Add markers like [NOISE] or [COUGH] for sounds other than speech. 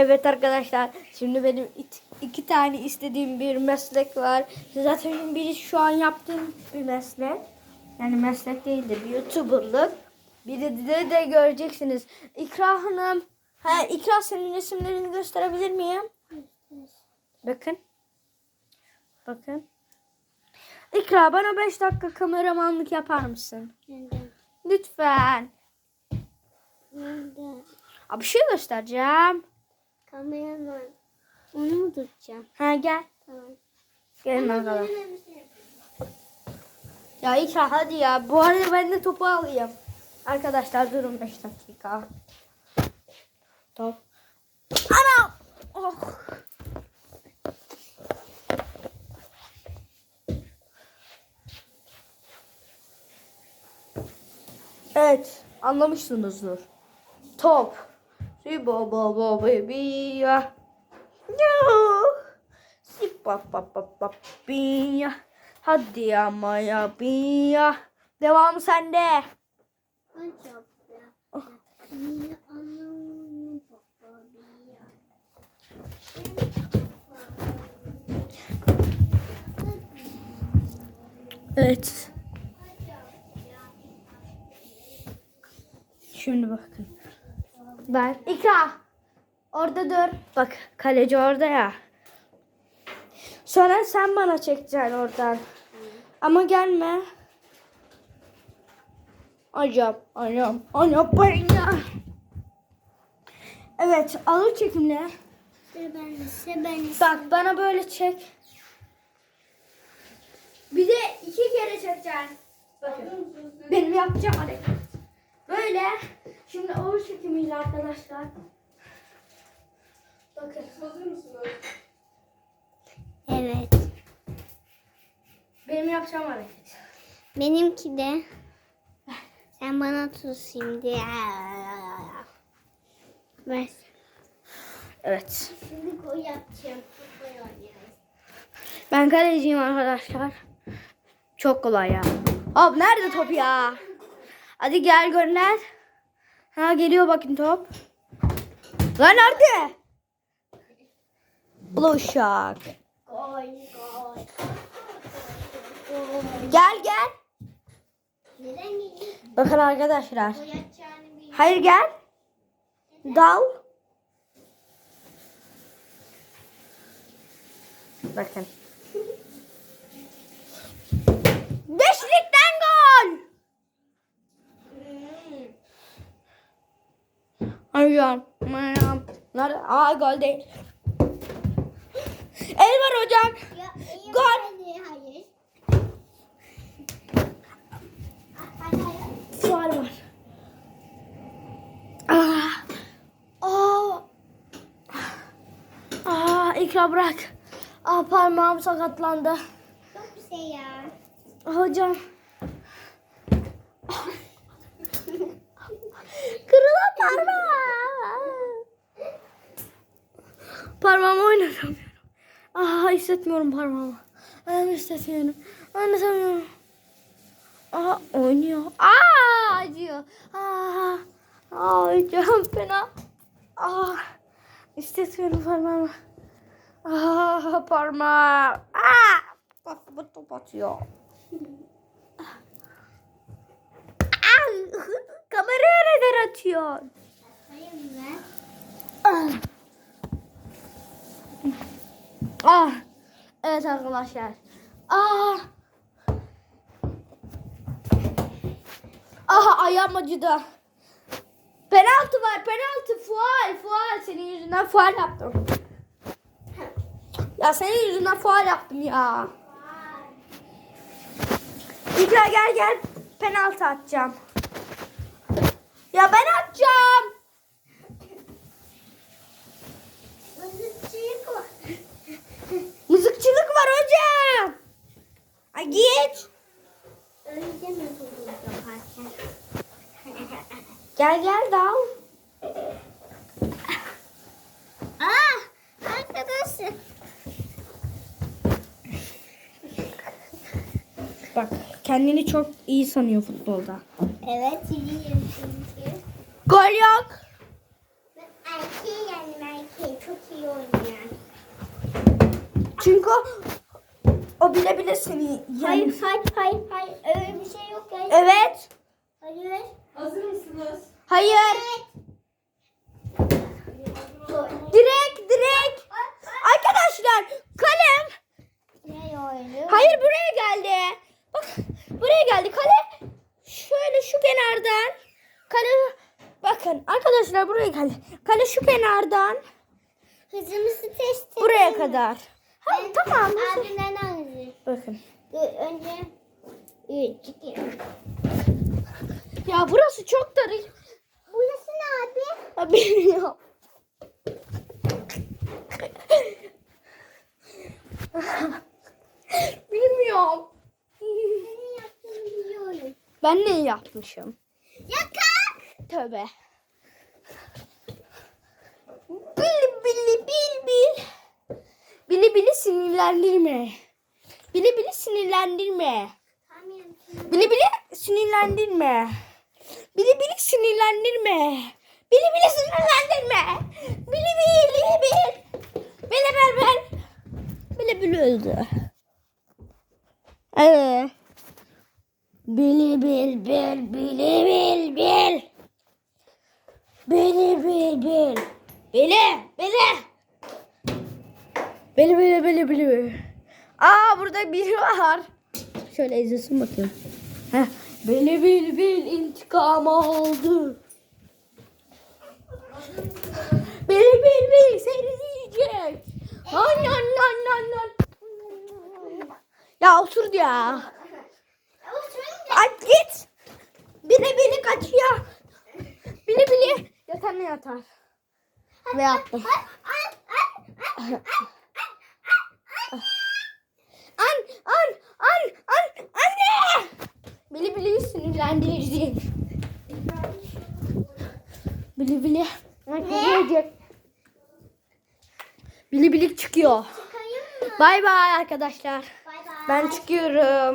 Evet arkadaşlar şimdi benim iki tane istediğim bir meslek var. Zaten biri şu an yaptığım bir meslek. Yani meslek değil de bir youtuberlık. Biri de, de göreceksiniz. İkra Hanım. Ha, İkra senin resimlerini gösterebilir miyim? Bakın. Bakın. İkra bana 5 dakika kameramanlık yapar mısın? Neden? Lütfen. Neden? Abi bir şey göstereceğim. Kameraman. Onu mu tutacağım? Ha gel. Tamam. Gelin bakalım. Ya İkra hadi ya. Bu arada ben de topu alayım. Arkadaşlar durun 5 dakika. Top. Ana! Oh. Evet, anlamışsınızdır. Top. Si ba baby ya. Ya. Si ba ba bi ya. Hadi ama ya bi ya. Devamı sende. Evet. Şimdi bakın. Ben İkra. Orada dur. Bak kaleci orada ya. Sonra sen bana çekeceksin oradan. Ama gelme. Acam, acam ben ya. Evet, alır çekimle. Sıra bende, sıra bende. Bak bana böyle çek. Bir de iki kere çekeceksin. Bakın. Benim yapacağım hareket. Böyle. Şimdi ağır çekimiyle arkadaşlar. Bakın. Hazır mısınız? Evet. Benim yapacağım hareket. Benimki de. Sen bana tut şimdi. Ver. Evet. Şimdi gol yapacağım. Oynayalım. Ben kaleciyim arkadaşlar. Çok kolay ya. Hop nerede top ya? Hadi gel gönder. Ha geliyor bakın top. Lan nerede? Ula uşak. Gel gel. Bakın arkadaşlar. Hayır gel. Dal. Bakın. Beşlikten gol. Hocam. Nerede? Aa gol değil. El var hocam. Ya, Gol. Hayır. Var var. Ah. Aa. Aa, ikra bırak. Ah parmağım sakatlandı. Çok bir şey ya. Hocam. Kırılan parmağım. Parmağımı oynatamıyorum. Ah hissetmiyorum parmağımı. Ben hissetmiyorum. Oynatamıyorum. Aa oynuyor. Aa acıyor. Aa, aa [LAUGHS] hocam fena. Aa hissetmiyorum parmağımı. Aa parmağım. Aa kafamı top atıyor. [LAUGHS] Kameraya neden atıyor? Hayır mı? Ah. Evet arkadaşlar. Ah. Aha ayağım acıdı. Penaltı var penaltı fual fual senin yüzünden fual yaptım. Ya senin yüzünden fual yaptım ya. İkra gel gel penaltı atacağım. Ya ben atacağım. Mızıkçılık var. Hocam. Ay git. Gel gel dal. Aa, arkadaşım. Bak kendini çok iyi sanıyor futbolda. Evet, iyiyim çünkü. Gol yok. Ben erkeğim, erkeğim. Çünkü o, bile bile seni yani. Hayır hayır hayır hayır. Öyle bir şey yok ya. Evet. Hayır. Hazır mısınız? Hayır. Direkt direkt. Arkadaşlar kalem. Ne oynuyor? Hayır buraya geldi. Bak buraya geldi. Kale şöyle şu kenardan. Kale bakın arkadaşlar buraya geldi. Kale şu kenardan Hızımızı test edelim. buraya kadar. Tamam. Abimden hızlı. Bakın. Önce 3, 2. Ya burası çok dar. Burası ne abi? Ya bilmiyorum. Ben ne yapmışım? Ya kalk. Tövbe. Bili bili bil bil. Bili bili sinirlendirme. Bili bili sinirlendirme. Bili bili sinirlendirme. Bili bili sinirlendirme. Bili bili sinirlendirme. Bili bili bil. Bili bil bil. Bili bili öldü. Evet. Bili bil bil bili bil bil. Bili bil bil. Bili bili. Bili bili bili bili. Aa burada biri var. Şöyle izlesin bakayım. Heh. Bili bil bil intikam aldı. Bili bil bil seni yiyecek. An an an an an. Ya otur ya. Ay git. Bili bili kaçıyor. Bili bili yatağına yatar. Ve yattım. An an an an anne. Bili bili sinirlendirdi. Bili bili. Ne? Bili bili çıkıyor. Bay bay arkadaşlar. Bay bay. Ben çıkıyorum.